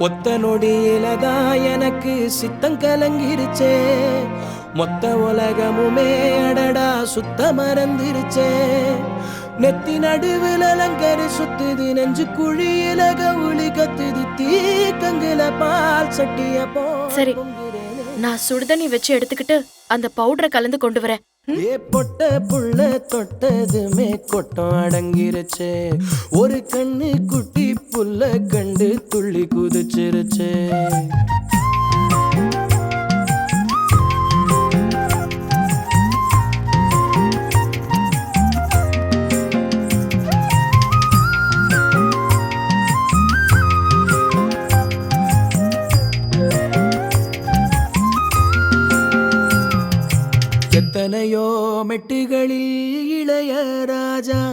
ஒத்த நொடியில தான் எனக்கு சித்தம் கலங்கிருச்சே மொத்த உலகமுமே அடடா சுத்த மறந்துருச்சே நெத்தி நடுவில் அலங்கரி சுத்துது நெஞ்சு குழியில கவுளி கத்துது தீக்கங்குல பால் சட்டிய போ சரி. நான் சுடுதண்ணி வச்சு எடுத்துக்கிட்டு அந்த பவுடரை கலந்து கொண்டு வரேன்? ஏ பொட்ட புள்ள தொட்டதுமே கொட்டம் அடங்கிருச்சே ஒரு கண்ணு குட்டி எத்தனையோ மெட்டுகளில் இளைய ராஜா.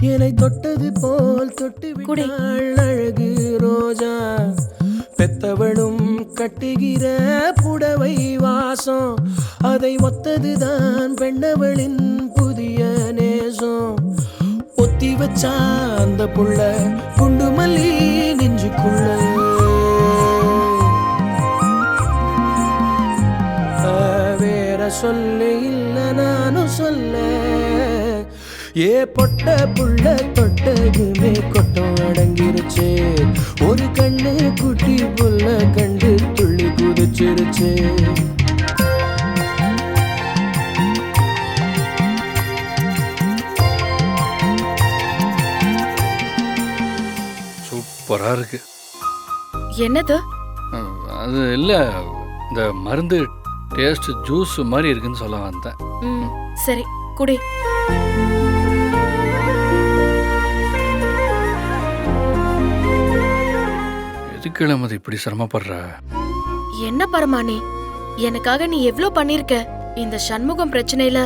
என்னை தொட்டது போல் தொட்டு. விட்டாள் அழகு ரோஜா. பெத்தவளும் கட்டுகிற புடவை வாசம். அதை ஒத்ததுதான் பெண்ணவளின் புதிய நேசம். ஒத்தி வச்சா அந்த புள்ள குண்டு மல்லி நெஞ்சுக்குள்ள வேற சொல்ல. இல்ல நானும் சொல்ல? ஏ பொட்ட புள்ள தொட்டதுமே கொட்டம் அடங்கிருச்சு. ஒரு கண்ணு குட்டி புள்ள கண்டு துள்ளி குதிச்சிருச்சு. சூப்பராக இருக்கு. என்னது? அது இல்லை இந்த மருந்து டேஸ்ட் ஜூஸ் மாதிரி இருக்குன்னு சொல்ல வந்தேன். ம் சரி குடி. எதுக்கு இளமதி இப்படி சிரமப்படுற? என்ன பரமானி எனக்காக நீ எவ்ளோ பண்ணிருக்க? இந்த சண்முகம் பிரச்சனையில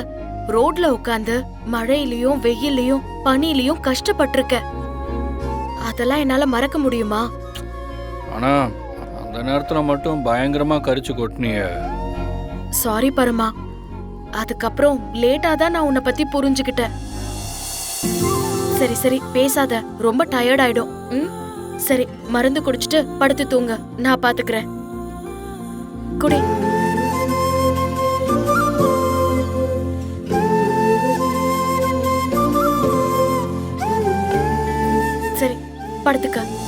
ரோட்ல உட்கார்ந்து மழையிலயும் வெயிலையும் பனியிலயும் கஷ்டப்பட்டிருக்க. அதெல்லாம் என்னால மறக்க முடியுமா? ஆனால் அந்த நேரத்தில் மட்டும் பயங்கரமாக கரிச்சு கொட்டினிய. சாரி பரமா. அதுக்கப்புறம் லேட்டா தான் நான் உன்னை பத்தி புரிஞ்சுக்கிட்டேன். சரி சரி பேசாத. ரொம்ப டயர்ட் ஆயிடும். ம்? சரி மருந்து குடிச்சிட்டு படுத்து தூங்க. நான் பாத்துக்கிறேன். குடி. சரி படுத்துக்க.